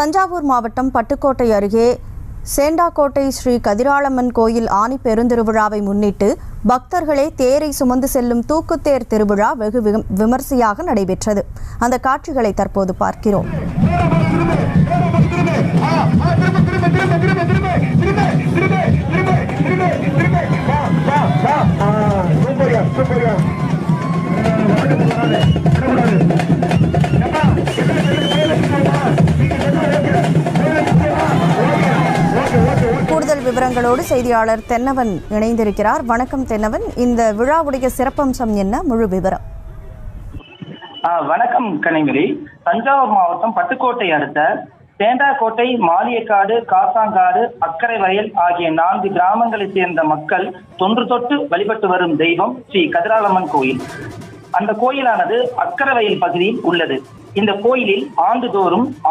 தஞ்சாவூர் மாவட்டம் பட்டுக்கோட்டை அருகே சேண்டாக்கோட்டை ஸ்ரீ கதிராளம்மன் கோயில் ஆனி பெருந்திருவிழாவை முன்னிட்டு பக்தர்களே தேரை சுமந்து செல்லும் தூக்குத்தேர் திருவிழா வெகு விமர்சையாக நடைபெற்றது அந்த காட்சிகளை தற்போது பார்க்கிறோம் கூடுதல் விவரங்களோடு செய்தியாளர் தென்னவன் இணைந்திருக்கிறார். வணக்கம் தென்னவன். இந்த விழாவுடைய சிறப்பம்சம் என்ன? முழு விவரம். வணக்கம் கனிமொழி. தஞ்சாவூர் மாவட்டம் பட்டுக்கோட்டை அடுத்த தேண்டாக்கோட்டை மாலியக்காடு காசாங்காடு அக்கரை வயல் ஆகிய நான்கு கிராமங்களைச் சேர்ந்த மக்கள் தொன்று தொட்டு வழிபட்டு வரும் தெய்வம் ஸ்ரீ கதிராளம்மன் கோயில். அந்த கோயிலானது அக்கரை வயல் பகுதியில் உள்ளது. இந்த கோயிலில் ஆண்டுதோறும்